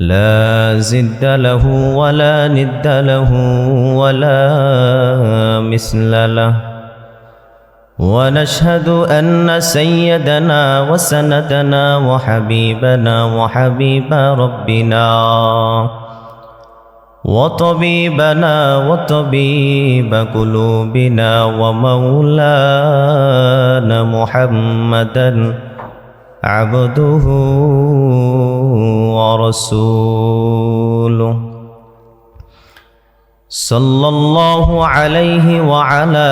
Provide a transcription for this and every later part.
لا زد له ولا ند له ولا مثل له. ونشهد أن سيدنا وسندنا وحبيبنا وحبيب ربنا وطبيبنا وطبيب قلوبنا ومولانا محمدا عبده ورسوله صلى الله عليه وعلى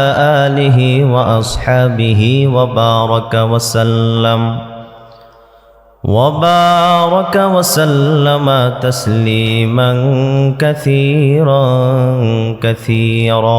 آله وأصحابه وبارك وسلم. وبارك وسلم تسليما كثيرا كثيرا.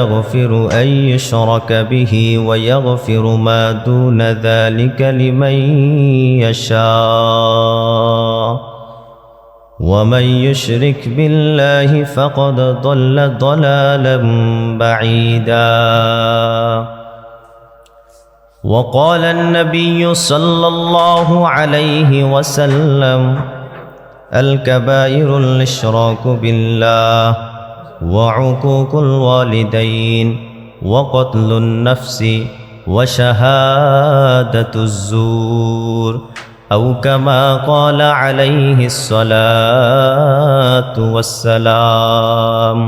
يغفر أن يشرك به ويغفر ما دون ذلك لمن يشاء. ومن يشرك بالله فقد ضل ضلالا بعيدا. وقال النبي صلى الله عليه وسلم الكبائر الإشراك بالله. وعقوق الوالدين وقتل النفس وشهادة الزور أو كما قال عليه الصلاة والسلام.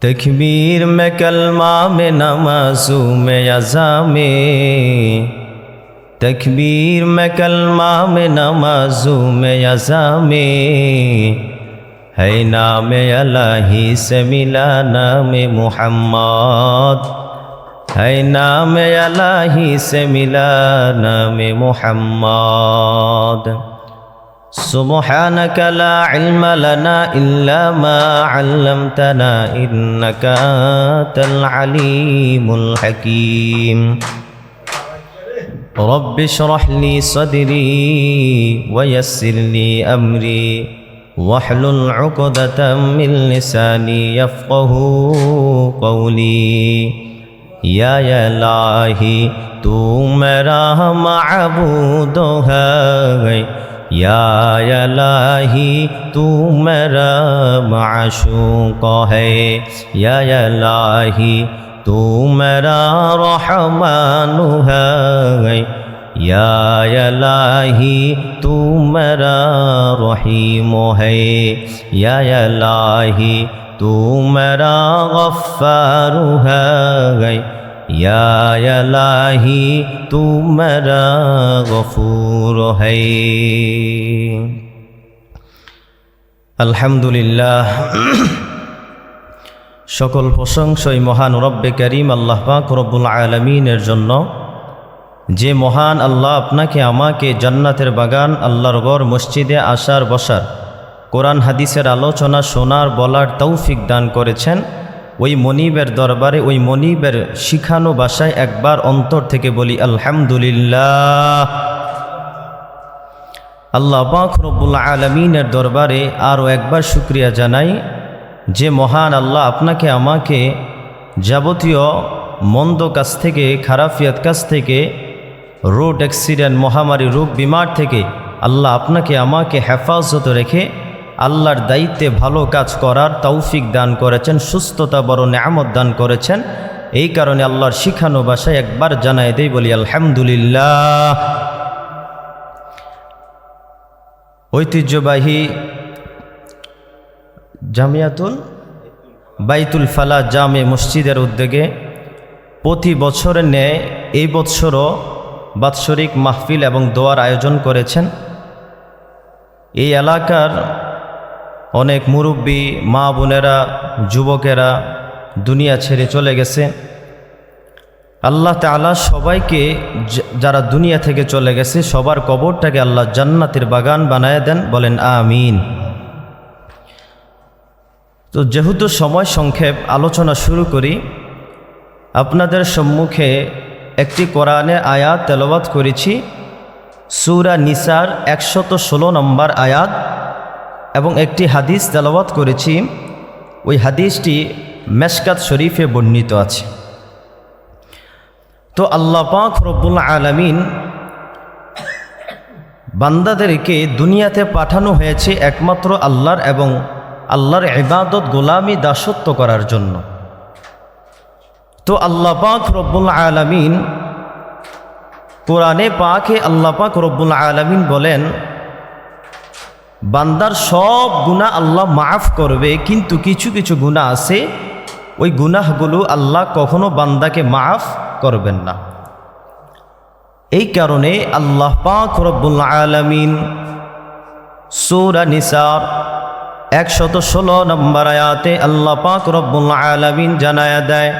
تکبیر میں کلمہ میں نمازوں میں ازا میں تکبیر میں کلمہ میں ازا میں ہے نام الہی سے ملا نام محمد ہے نام الہی سے ملا نام محمد سبحانك لا علم لنا إلا ما علمتنا إنك أنت العليم الحكيم رب اشرح لي صدري ويسر لي أمري واحلل عقدة من لساني يفقه قولي. یا الہی تو میرا معبود ہے یا الہی تو میرا معشوق ہے یا الہی تو میرا رحمان ہے یا الہی تو میرا رحیم ہے یا الہی تو میرا غفار ہے یا الہی تو میرا غفور ہے আলহামদুলিল্লাহ সকল প্রশংসই মহান রব্বে করিম আল্লাহ পাক রব্বুল আলমিনের জন্য যে মহান আল্লাহ আপনাকে আমাকে জান্নাতের বাগান, আল্লাহর গড় মসজিদে আসার, বসার, কোরআন হাদিসের আলোচনা শোনার, বলার তৌফিক দান করেছেন। ওই মনিবের দরবারে, ওই মনিবের শিখানো ভাষায় একবার অন্তর থেকে বলি, আলহামদুলিল্লাহ। আল্লাহ পাক রব্বুল আলমিনের দরবারে আরও একবার শুক্রিয়া জানাই যে মহান আল্লাহ আপনাকে আমাকে যাবতীয় মন্দ কাছ থেকে, খারাফিয়াত কাছ থেকে রোড অ্যাক্সিডেন্ট মহামারী রোগ বিমার থেকে আল্লাহ আপনাকে, আমাকে হেফাজত রেখে আল্লাহর দায়িত্বে ভালো কাজ করার তৌফিক দান করেছেন, সুস্থতা বড় নেয়ামত দান করেছেন। এই কারণে আল্লাহর শিখানো ভাষায় একবার জানাই দেই, বলি আলহামদুলিল্লাহ। ঐতিহ্যবাহী জামিয়াতুল বাইতুল ফালা জামে মসজিদের উদ্যোগে প্রতি বছরের ন্যায় এই বৎসরও বাৎসরিক মাহফিল এবং দোয়ার আয়োজন করেছেন। এই এলাকার অনেক মুরব্বী, মা বোনেরা, যুবকেরা দুনিয়া ছেড়ে চলে গেছে। আল্লাহ তালা সবাইকে যারা দুনিয়া থেকে চলে গেছে, সবার কবরটাকে আল্লাহ জান্নাতের বাগান বানায় দেন, বলেন আমিন। তো যেহেতু সময় সংক্ষেপ, আলোচনা শুরু করি। আপনাদের সম্মুখে একটি কোরআনে আয়াত তেলবাদ করেছি, সুরা নিসার একশত ষোলো নম্বর আয়াত, এবং একটি হাদিস তেলবাদ করেছি। ওই হাদিসটি মেশকাত শরীফে বর্ণিত আছে। তো আল্লাহ পাক রব্বুল আলমিন বান্দাদেরকে দুনিয়াতে পাঠানো হয়েছে একমাত্র আল্লাহর এবং আল্লাহর ইবাদত গোলামি দাসত্ব করার জন্য। তো আল্লাহ পাক রব্বুল আলমিন কোরআনে পাকে আল্লাহ পাক রব্বুল আলমিন বলেন, বান্দার সব গুণা আল্লাহ মাফ করবে, কিন্তু কিছু কিছু গুণা আছে, ওই গুনাহগুলো আল্লাহ কখনো বান্দাকে মাফ করবেন না। এই কারণে আল্লাহ পাক রব্বুল আলমিন সৌরা নিসার একশত ষোলো নম্বর আয়াতে আল্লাহ পাক রব্বুল আলমিন জানায়া দেয়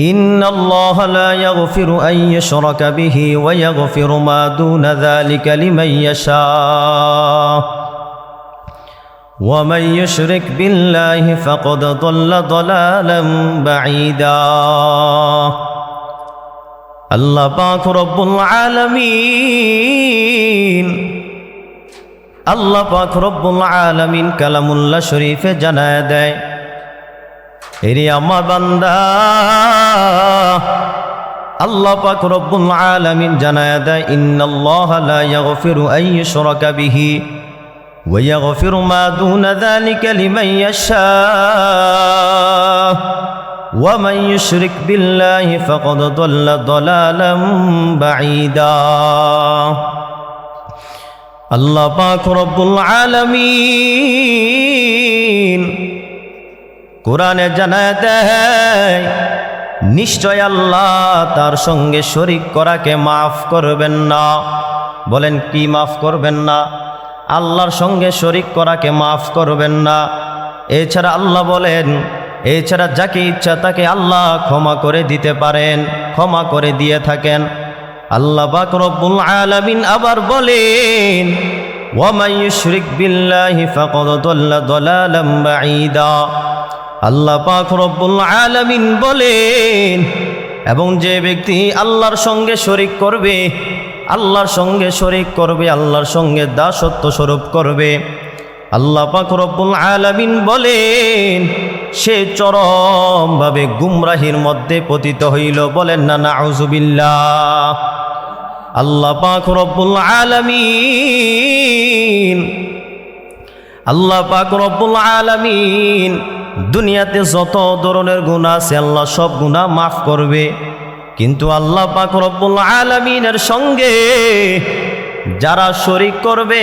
إن الله لا يغفر أن يشرك به ويغفر ما دون ذلك لمن يشاء ومن يشرك بالله فقد ضل ضلالا بعيدا الله باك رب العالمين الله باك رب العالمين كلام الله شريف جنادي এরে আমার বান্দা, আল্লাহ পাক রব্বুল আলামিন জানায়া দেয়, ইন্নাল্লাহ লা ইয়াগফিরু আইয়ুশরাকা বিহি ওয়া ইয়াগফিরু মা দুনা যালিকা লিমান ইয়াশা ওয়া মান ইউশরিক বিল্লাহি ফাকাদ দাল্লা দালালাম বাঈদা। আল্লাহ পাক রব্বুল আলামিন কোরআনে জানায় দেয়, নিশ্চয় আল্লাহ তার সঙ্গে শরিক করাকে মাফ করবেন না। বলেন, কি মাফ করবেন না? আল্লাহর সঙ্গে শরিক করাকে মাফ করবেন না। এছাড়া আল্লাহ বলেন, এছাড়া যাকে ইচ্ছা তাকে আল্লাহ ক্ষমা করে দিতে পারেন, ক্ষমা করে দিয়ে থাকেন। আল্লাহ পাক রব্বুল আলামিন আবার বলেন ওয়ামাই ইউশরিক বিল্লাহি আল্লাহ পাক রব্বুল আলামিন বলেন, এবং যে ব্যক্তি আল্লাহর সঙ্গে শরিক করবে, আল্লাহর সঙ্গে শরিক করবে, আল্লাহর সঙ্গে দাসত্ব স্বরূপ করবে, আল্লাহ পাক রব্বুল আলামিন বলেন, সে চরমভাবে গুমরাহির মধ্যে পতিত হইল, বলেন না না নাউজুবিল্লাহ আল্লাহ পাক রব্বুল আলামিন, আল্লাহ পাক রব্বুল আলামিন দুনিয়াতে যত ধরনের গুণা আছে, আল্লাহ সব গুণা মাফ করবে। কিন্তু আল্লাহ পাক রব্বুল আলামিনের সঙ্গে যারা শরিক করবে,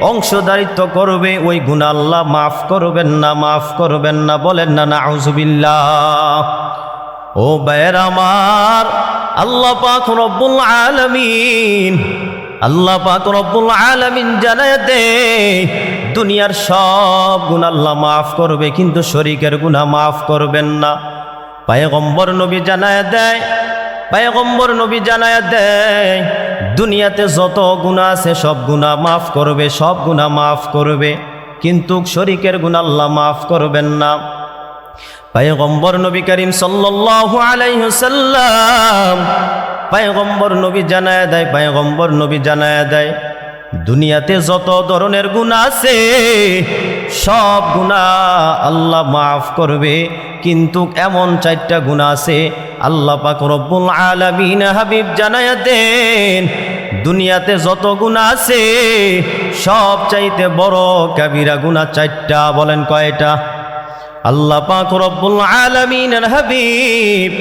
অংশদারিত্ব করবে, ওই গুণ আল্লাহ মাফ করবেন না, মাফ করবেন না, বলেন না, নাউজুবিল্লাহ। ও বের আমার, আল্লাহ পাক রব্বুল আলামিন, আল্লাহ পাক রব্বুল আলামিন জানায় দে দুনিয়ার সব গুণ আল্লাহ মাফ করবে, কিন্তু শরিকের গুণা মাফ করবেন না। পায়গম্বর নবী জানায় দেয়, পায়গম্বর নবী জানায় দেয়, দুনিয়াতে যত গুণা আছে সব গুণা মাফ করবে, সব গুণা মাফ করবে, কিন্তু শরিকের গুণ আল্লাহ মাফ করবেন না। পায়গম্বর নবী করিম সাল্লাল্লাহু আলাইহি সাল্লাম পায়গম্বর নবী জানায় দেয়, পায়গম্বর নবী জানায় দেয় দুনিয়াতে যত ধরনের গুণা আছে, সব গুণা আল্লাহ মাফ করবে। কিন্তু এমন চারটা গুণা আছে, আল্লাহ পাক রব্বুল আলামিন হাবিব জানায় দেন, দুনিয়াতে যত গুণা আছে, সব চাইতে বড় কাবিরা গুণা চারটা। বলেন কয়টা? আল্লাহ পাক রব্বুল আলামিনের হাবিব,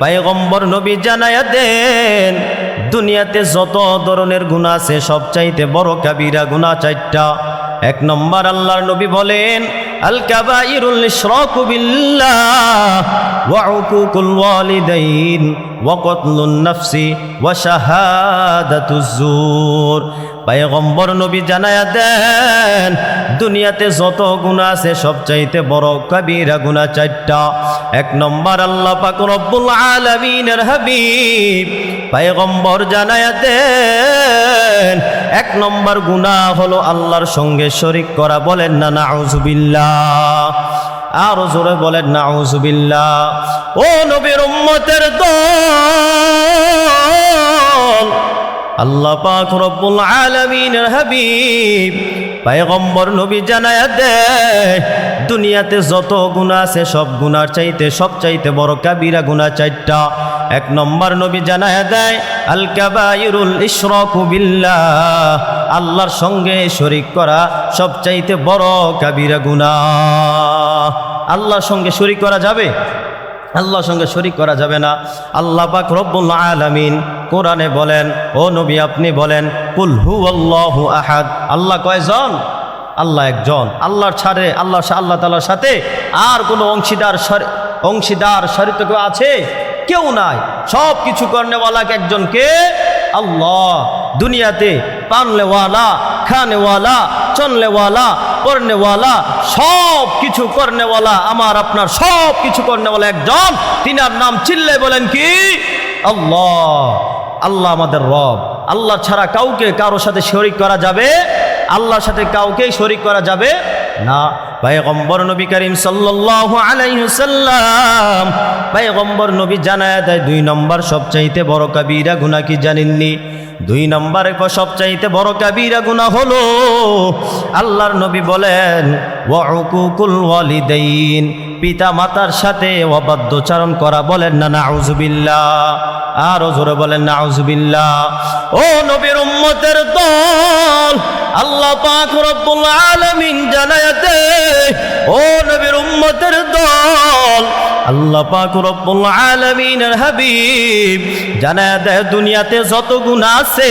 পায়গম্বর নবী জানায়া দেন দুনিয়াতে যত ধরনের গুণা আছে, সবচাইতে বড় কাবিরা গুণা চারটা। এক নম্বর আল্লাহর নবী বলেন আল কাবাইরুল ইশরাকু বিল্লাহ ওয়া উকুকুল ওয়ালিদাইন। পায়গম্বর নবী জানায়া দেন, দুনিয়াতে যত গুণা আছে সবচাইতে বড় কবিরা গুণা চারটা। এক নম্বর আল্লাহ পাক রব্বুল হাবিব। পায়গম্বর জানায়া দেন, এক নম্বর গুণা হলো আল্লাহর সঙ্গে শরিক করা। বলেন না না, নাউজুবিল্লাহ। আরও জোরে বলেন, নাউজুবিল্লাহ, ও নবীর উম্মতের দল, আল্লাহ পাক রব্বুল আলামিনের হাবিব, পায়গম্বর নবী জানায়া দেয়, দুনিয়াতে যত গুণা আছে সব গুণার চাইতে, সব চাইতে বড় কাবিরা গুণা চারটা। এক নম্বর নবী জানায়া দেয় আল কাবাইরুল ইশরাকু বিল্লাহ আল্লাহর সঙ্গে শরিক করা সব চাইতে বড় কাবিরা গুণা আল্লাহর সঙ্গে শরিক করা যাবে? আল্লাহর সঙ্গে শরিক করা যাবে না। আল্লাহ পাক রব্বুল আলামিন কোরআনে বলেন, ও নবী, আপনি বলেন, কুল হু আল্লাহু আহাদ। আল্লাহ কয়জন? আল্লাহ একজন। আল্লাহর ছাড়ে আল্লাহ আল্লাহ তালার সাথে আর কোনো অংশীদার অংশীদার শরিত কেউ আছে? কেউ নাই। সব কিছু করনেওয়ালাকে একজনকে আল্লাহ। দুনিয়াতে পানলেওয়ালা, খানেওয়ালা চলনেওয়ালা পড়নেওয়ালা সব কিছু করনেওয়ালা, আমার আপনার সব কিছু করনেওয়ালা একজন, তিনার নাম চিল্লে বলেন কি? আল্লাহ আল্লাহ আমাদের রব। আল্লাহ ছাড়া কাউকে কারোর সাথে শরিক করা যাবে? আল্লাহর সাথে কাউকেই শরিক করা যাবে না। পায়গম্বর নবী করিম সাল্লাল্লাহু আলাইহি সাল্লাম পায়গম্বর নবী জানায় দেয়, দুই নম্বর সবচাইতে বড় কাবিরা গুনাহ কি জানেননি? দুই নম্বরে সবচাইতে বড় কাবিরা গুনাহ হলো আল্লাহর নবী বলেন, ওয়াউকুকুল ওয়ালিদাইন। পিতা মাতার সাথে অবাধ্যচারণ করা বলেন না নাউজুবিল্লাহ আরও জোরে বলেন, নাউজুবিল্লাহ। ও নবীর উম্মতের দল, আল্লাহ পাক রব্বুল আলামিন জানায়াতে, ও নবীর উম্মতের দল আল্লাহ পাক রব্বুল আলামিনের হাবিব জানায় দেয়, দুনিয়াতে যত গুনাহ আছে,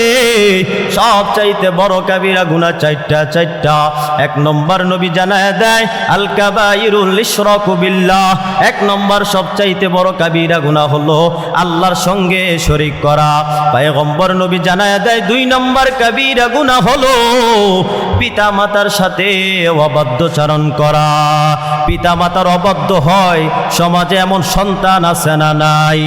সব চাইতে বড় কাবিরা গুনাহ চারটা চারটা। এক নম্বর নবী জানায় দেয়, আল কাবাইরুল ইশরাকু বিল্লাহ। এক নম্বর সব চাইতে বড় কাবিরা গুনাহ হলো আল্লাহর সঙ্গে শরিক করা। পায়গম্বর নবী জানায় দেয়, দুই নম্বর কাবিরা গুনাহ হলো পিতা মাতার সাথে অবাধ্যচারণ করা। পিতা মাতার অবাধ্য হয় সমাজে এমন সন্তান আছে না নাই?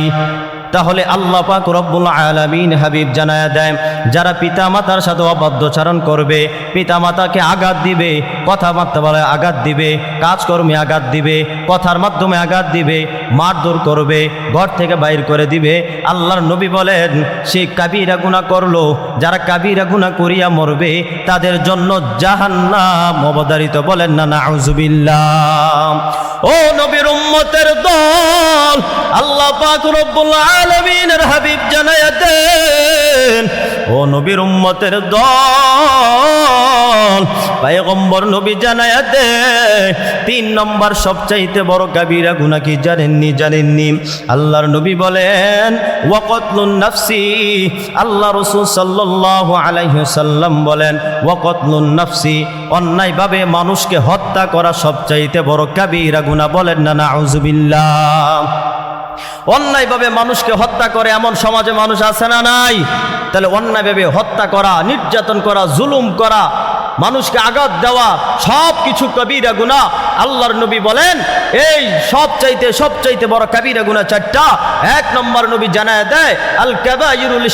তাহলে আল্লাহ পাক রব্বুল আলামিন হাবিব জানায় দেয় যারা পিতা মাতার সাথে অবাধ্যচারণ করবে পিতা মাতাকে আঘাত দিবে, কথাবার্তা বলে আঘাত দিবে, কাজকর্মে আঘাত দিবে, কথার মাধ্যমে আঘাত দিবে, মারধর করবে, ঘর থেকে বাইর করে দিবে, আল্লাহর নবী বলেন, সে কাবিরা গুনাহ করল, যারা কাবিরা গুনাহ করিয়া মরবে, তাদের জন্য জাহান্নাম অবধারিত বলেন না, নাউজুবিল্লাহ। ও নবীর উম্মতের দল, আল্লাহ পাক রব্বুল আলামিনের হাবিব দেন ও নবীর উম্মতের দল, পায়গম্বর নবী জানায়া দে তিন নম্বর সবচাইতে বড় কাবিরা গুনাহ কি জানেননি জানেননি? আল্লাহর নবী বলেন, ওয়াকতলুন নাফসি। আল্লাহ রসুল সাল্লাল্লাহু আলাইহি সাল্লাম বলেন, ওয়াকতলুন নাফসি। অন্যায়ভাবে মানুষকে হত্যা করা সবচাইতে বড় কাবিরা গুনা বলেন না না, নাউজুবিল্লাহ। অন্যায়ভাবে মানুষকে হত্যা করে, এমন সমাজে মানুষ আছে না নাই? তাহলে অন্যায়ভাবে হত্যা করা, নির্যাতন করা, জুলুম করা, মানুষকে আঘাত দেওয়া সব কিছু কবিরা গুণা আল্লাহর নবী বলেন, এই সব চাইতে সব চাইতে বড় কবিরা গুণা চারটা। এক নম্বর নবী জানায় দেয়, আল কাবাইরুল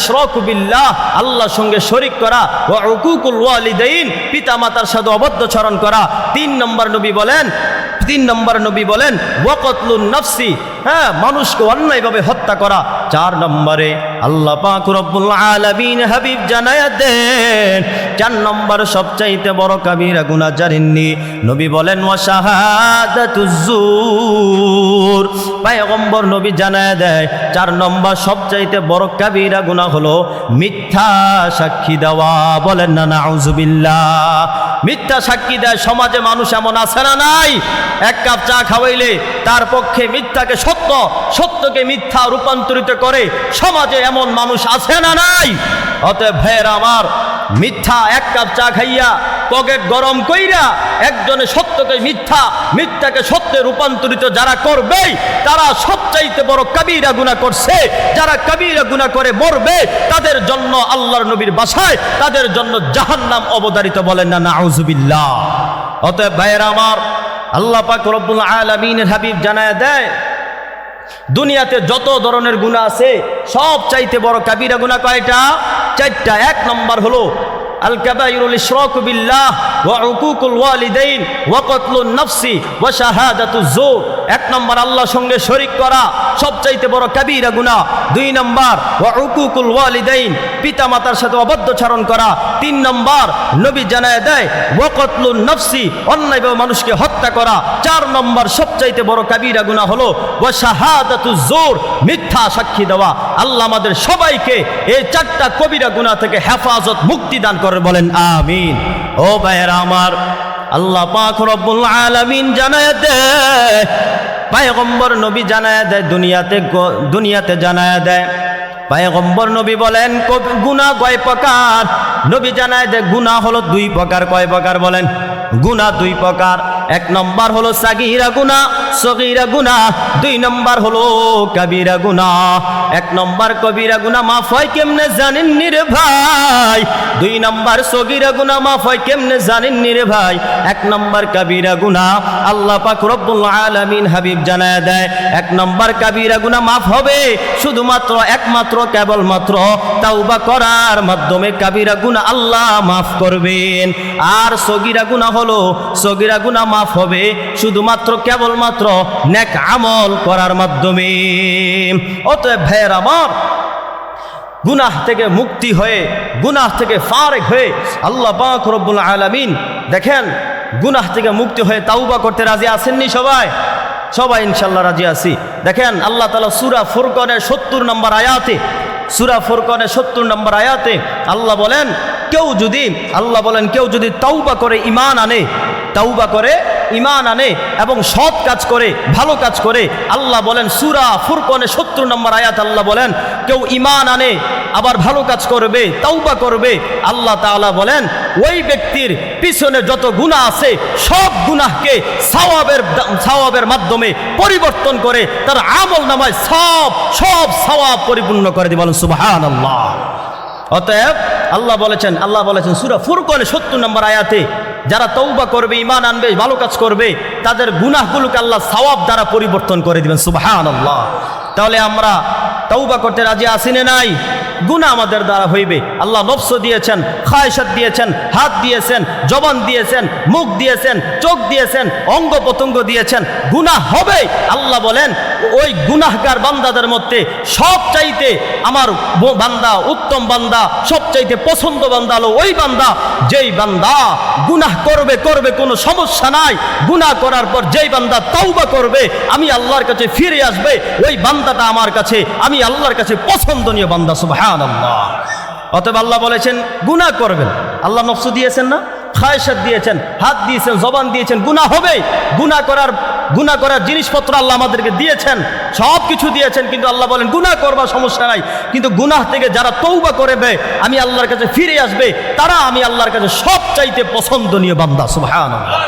বিল্লাহ। আল্লাহর সঙ্গে শরিক করা ও উকুকুল ওয়ালিদাইন। পিতা মাতার সাথে অবদ্ধ চরণ করা। তিন নম্বর নবী বলেন, তিন নম্বর নবী বলেন ওয়াকতলুন নফসি। হ্যাঁ মানুষকে অন্যায়ভাবে হত্যা করা। চার নম্বরে, আল্লাহ পাক রব্বুল আলামিন হাবিব জানায় দেন, চার নম্বর, সবচাইতে বড় কাবিরা গুণা জানেননি নবী বলেন, ওয়া শাহাদাতুজ্জুর। পয়গম্বর নবী জানায়া দেয়, চার নম্বর সবচাইতে বড় কাবিরা গুনাহ হলো মিথ্যা সাক্ষী দেওয়া। বলেন না, নাউজুবিল্লাহ। মিথ্যা সাক্ষী দেয়, সমাজে মানুষ এমন আছে না নাই? এক কাপ চা খাওয়াইলে তার পক্ষে মিথ্যাকে সত্য, সত্যকে মিথ্যা রূপান্তরিত করে সমাজে এমন মানুষ আছে না নাই? অতএব ভাইয়ের আমার, মিথ্যা এক কাপ চা খাইয়া পকেট গরম কইরা একজনে সত্যকে মিথ্যা, মিথ্যাকে সত্যে রূপান্তরিত যারা করবে তারা সবচাইতে বড় কবিরা গুণা করছে। যারা কবিরা গুণা করে মরবে, তাদের জন্য আল্লাহর নবীর বাসায়, তাদের জন্য জাহান্নাম অবদারিত বলেন না, নাউজুবিল্লাহ। অতএব ভাইয়ের আমার, আল্লাহ পাক রব্বুল আলামিনের হাবিব জানায় দেয়, দুনিয়াতে যত ধরনের গুণা আছে সব চাইতে বড় কাবিরা গুণা কয়টা? চারটা। এক নম্বর হলো আল কাবাইরুল ইশরাকু বিল্লাহ ওয়া উকুকুল ওয়ালিদাইন ওয়া কতলুন নফসি ওয়া শাহাদাতুজ জুর এক নম্বর, আল্লাহর সঙ্গে শরীক করা সবচাইতে বড় কাবিরা গুনাহ। দুই নম্বর, ওয়া উকুকুল ওয়ালিদাইন পিতা মাতার সাথে অবদ্ধচারণ করা। তিন নম্বর, নবী জানায় দেয়, ওয়া কতলুন নফসি অন্যায়ভাবে মানুষকে হত্যা করা। চার নম্বর, সবচাইতে বড় কাবিরা গুনাহ হলো, ওয়া শাহাদাতুজ জুর মিথ্যা সাক্ষী দেওয়া। আল্লাহ আমাদের সবাইকে এই চারটা কবিরা গুনাহ থেকে হেফাজত, মুক্তি দান করে বলেন, আমিন। ও ভাইয়েরা আমার, আল্লাহ পাক রব্বুল আলামিন জানায় দেয়, পায়গম্বর নবী জানায় দেয়, দুনিয়াতে দুনিয়াতে জানায় দেয়। পায়গম্বর নবী বলেন গুনাহ কয় প্রকার? নবী জানায় দেয়, গুনাহ হলো দুই প্রকার, কয় প্রকার বলেন? গুনাহ দুই প্রকার। এক নম্বর হলো সাগিরা গুনা সগিরা গুনা দুই নম্বর হলো কবিরা গুনা এক নম্বর কবিরা গুনা মাফ হয় কেমনে জানেননি রে ভাই? দুই নম্বর সগিরা গুনা মাফ হয় কেমনে জানেননি রে ভাই? এক নম্বর কবিরা গুনা আল্লাহ পাক রব্বুল আলামিন হাবিব জানায় দেয়, এক নম্বর কবিরা গুনা মাফ হবে শুধুমাত্র একমাত্র, কেবলমাত্র তাওবা করার মাধ্যমে কবিরা গুনা আল্লাহ মাফ করবেন। আর সগিরা গুনা হলো, সগিরা গুনা মাফ হবে শুধুমাত্র কেবলমাত্র নেক আমল করার মাধ্যমে। অতএব ভাইয়ের আমার, গুনাহ থেকে মুক্তি হয়ে, গুনাহ থেকে ফারেক হয়ে আল্লাহ পাক রব্বুল আলামিন, দেখেন, গুনাহ থেকে মুক্তি হয়ে তাওবা করতে রাজি আছেননি সবাই? সবাই ইনশাল্লাহ রাজি আছি। দেখেন, আল্লাহ তালা সুরা ফুরকনের সত্তর নম্বর আয়াতে, সুরা ফুরকনের সত্তর নম্বর আয়াতে আল্লাহ বলেন কেউ যদি, আল্লাহ বলেন, কেউ যদি তাওবা করে ইমান আনে, তাওবা করে ইমান আনে এবং সৎ কাজ করে, ভালো কাজ করে, আল্লাহ বলেন, সুরা ফুরকনে সত্তর নম্বর আয়াত আল্লাহ বলেন, কেউ ইমান আনে, আবার ভালো কাজ করবে, তাওবা করবে, আল্লাহ তাআলা বলেন, ওই ব্যক্তির পিছনে যত গুনাহ আছে, সব গুনাহকে সওয়াবের সওয়াবের মাধ্যমে পরিবর্তন করে, তার আমল নামায় সব সব সওয়াব পরিপূর্ণ করে দিয়ে বলেন, সুবহানাল্লাহ। অতএব আল্লাহ বলেছেন আল্লাহ বলেছেন, সুরা ফুরকনে সত্তর নম্বর আয়াতে, যারা তৌবা করবে ইমান আনবে, ভালো কাজ করবে, তাদের গুনাহগুলোকে আল্লাহ সওয়াব দ্বারা পরিবর্তন করে দিবেন সুবাহান আল্লাহ তাহলে আমরা তৌবা করতে রাজি আসিনে নাই? গুনাহ আমাদের দ্বারা হইবে। আল্লাহ নফস দিয়েছেন খায়সাত দিয়েছেন, হাত দিয়েছেন, জবান দিয়েছেন, মুখ দিয়েছেন, চোখ দিয়েছেন অঙ্গ প্রত্যঙ্গ দিয়েছেন। গুনাহ হবে। আল্লাহ বলেন, ওই গুনাহগার বান্দাদের মধ্যে সব চাইতে আমার বান্দা, উত্তম বান্দা সব চাইতে পছন্দ বান্দা হলো ওই বান্দা। যেই বান্দা গুনাহ করবে করবে, কোনো সমস্যা নাই। গুনাহ করার পর যেই বান্দা তওবা করবে, আমি আল্লাহর কাছে ফিরে আসবে, ওই বান্দাটা আমার কাছে, আমি আল্লাহর কাছে পছন্দনীয় বান্দা, সুবহানাল্লাহ। অতএব আল্লাহ বলেছেন, গুনাহ করবেন। আল্লাহ নফস দিয়েছেন না খায়সাত দিয়েছেন, হাত দিয়েছেন, জবান দিয়েছেন, গুনাহ হবে গুনাহ করার গুনাহ করার জিনিসপত্র আল্লাহ আমাদেরকে দিয়েছেন সব কিছু দিয়েছেন, কিন্তু আল্লাহ বলেন, গুনাহ করবার সমস্যা নাই। কিন্তু গুনাহ থেকে যারা তৌবা করবে আমি আল্লাহর কাছে ফিরে আসবে, তারা আমি আল্লাহর কাছে সব চাইতে পছন্দনীয় বান্দা, সুবহানাল্লাহ।